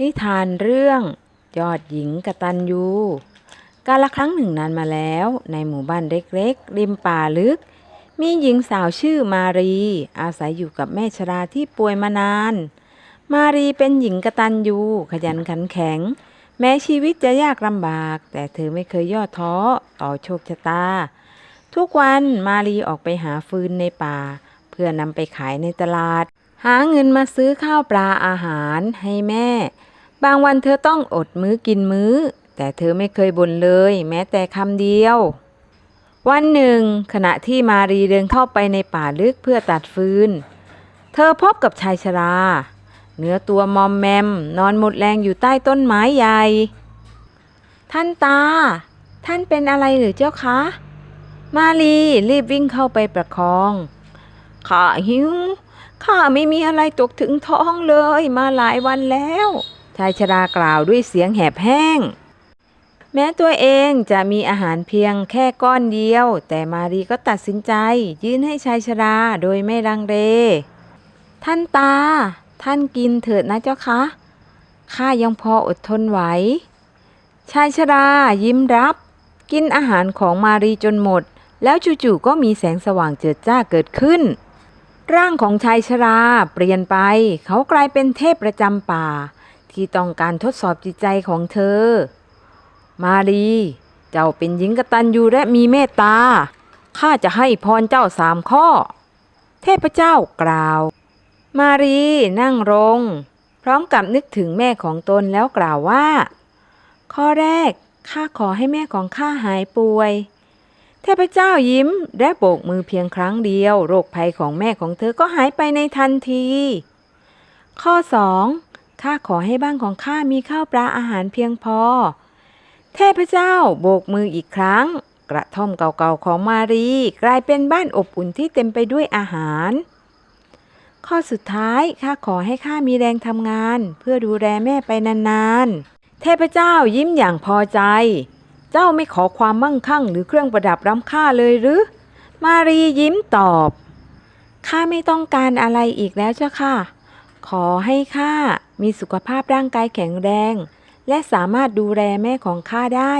นิทานเรื่องยอดหญิงกตัญญูกาลครั้งหนึ่งนานมาแล้วในหมู่บ้านเล็กๆริมป่าลึก มีหญิงสาวชื่อมารี อาศัยอยู่กับแม่ชราที่ป่วยมานาน มารีเป็นหญิงกตัญญูขยันขันแข็ง แม้ชีวิตจะยากลำบาก แต่เธอไม่เคยย่อท้อต่อโชคชะตา ทุกวันมารีออกไปหาฟืนในป่า เพื่อนำไปขายในตลาด หาเงินมาซื้อข้าวปลาอาหารให้แม่ บางวันเธอต้องอดมื้อกินมื้อ แต่เธอไม่เคยบ่นเลย แม้แต่คำเดียว วันหนึ่ง ขณะที่มารีเดินเข้าไปในป่าลึกเพื่อตัดฟืน เธอพบกับชายชราเนื้อตัวมอมแมม นอนหมดแรงอยู่ใต้ต้นไม้ใหญ่ ท่านตา ท่านเป็นอะไรหรือเจ้าคะ มาลีรีบวิ่งเข้าไปประคองข้าหิว ข้าไม่มีอะไรตกถึงท้องเลยมาหลายวันแล้ว ชายชรากล่าวด้วยเสียงแหบแห้ง แม้ตัวเองจะมีอาหารเพียงแค่ก้อนเดียว แต่มารีก็ตัดสินใจ ยื่นให้ชายชราโดยไม่ลังเล ท่านตา ท่านกินเถิดนะเจ้าคะข้ายังพออดทนไหว ชายชรายิ้มรับ กินอาหารของมารีจนหมด แล้วจู่ๆก็มีแสงสว่างเจิดจ้าเกิดขึ้น ร่างของชายชราเปลี่ยนไป เขากลายเป็นเทพประจำป่า ที่ต้องการทดสอบจิตใจของเธอ มารีเจ้าเป็นหญิงกตัญญูและมีเมตตาข้าจะให้พรเจ้าสามข้อ เทพเจ้ากล่าว มารีนั่งลงพร้อมกับนึกถึงแม่ของตนแล้วกล่าวว่า ข้อแรกข้าขอให้แม่ของข้าหายป่วย เทพเจ้ายิ้มและโบกมือเพียงครั้งเดียว โรคภัยของแม่ของเธอก็หายไปในทันที ข้อสองข้าขอให้บ้านของข้ามีข้าวปลาอาหารเพียงพอ เทพเจ้าโบกมืออีกครั้ง กระท่อมเก่าๆของมารี กลายเป็นบ้านอบอุ่นที่เต็มไปด้วยอาหาร ข้อสุดท้ายข้าขอให้ข้ามีแรงทำงาน เพื่อดูแลแม่ไปนานๆ เทพเจ้ายิ้มอย่างพอใจ เจ้าไม่ขอความมั่งคั่งหรือเครื่องประดับล้ำค่าเลยหรือ มารียิ้มตอบ ข้าไม่ต้องการอะไรอีกแล้วเจ้าค่ะ ขอให้ข้ามีสุขภาพร่างกายแข็งแรง และสามารถดูแลแม่ของข้าได้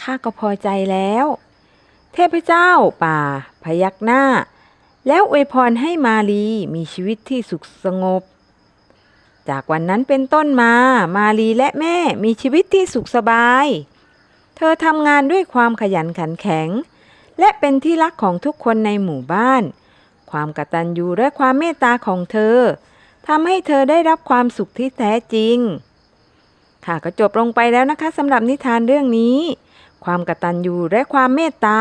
ข้าก็พอใจแล้ว เทพเจ้าป่า พยักหน้า แล้วอวยพรให้มาลีมีชีวิตที่สุขสงบจากวันนั้นเป็นต้นมา มาลีและแม่มีชีวิตที่สุขสบาย เธอทำงานด้วยความขยันขันแข็ง และเป็นที่รักของทุกคนในหมู่บ้าน ความกตัญญูและความเมตตาของเธอทำให้เธอได้รับความสุขที่แท้จริง ค่ะก็จบลงไปแล้วนะคะสำหรับนิทานเรื่องนี้ ความกตัญญูและความเมตตา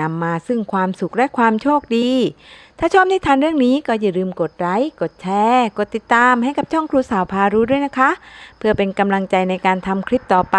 นำมาซึ่งความสุขและความโชคดี ถ้าชอบนิทานเรื่องนี้ก็อย่าลืมกดไลค์กดแชร์ กดติดตามให้กับช่องครูสาวพารู้ด้วยนะคะ เพื่อเป็นกำลังใจในการทำคลิปต่อไป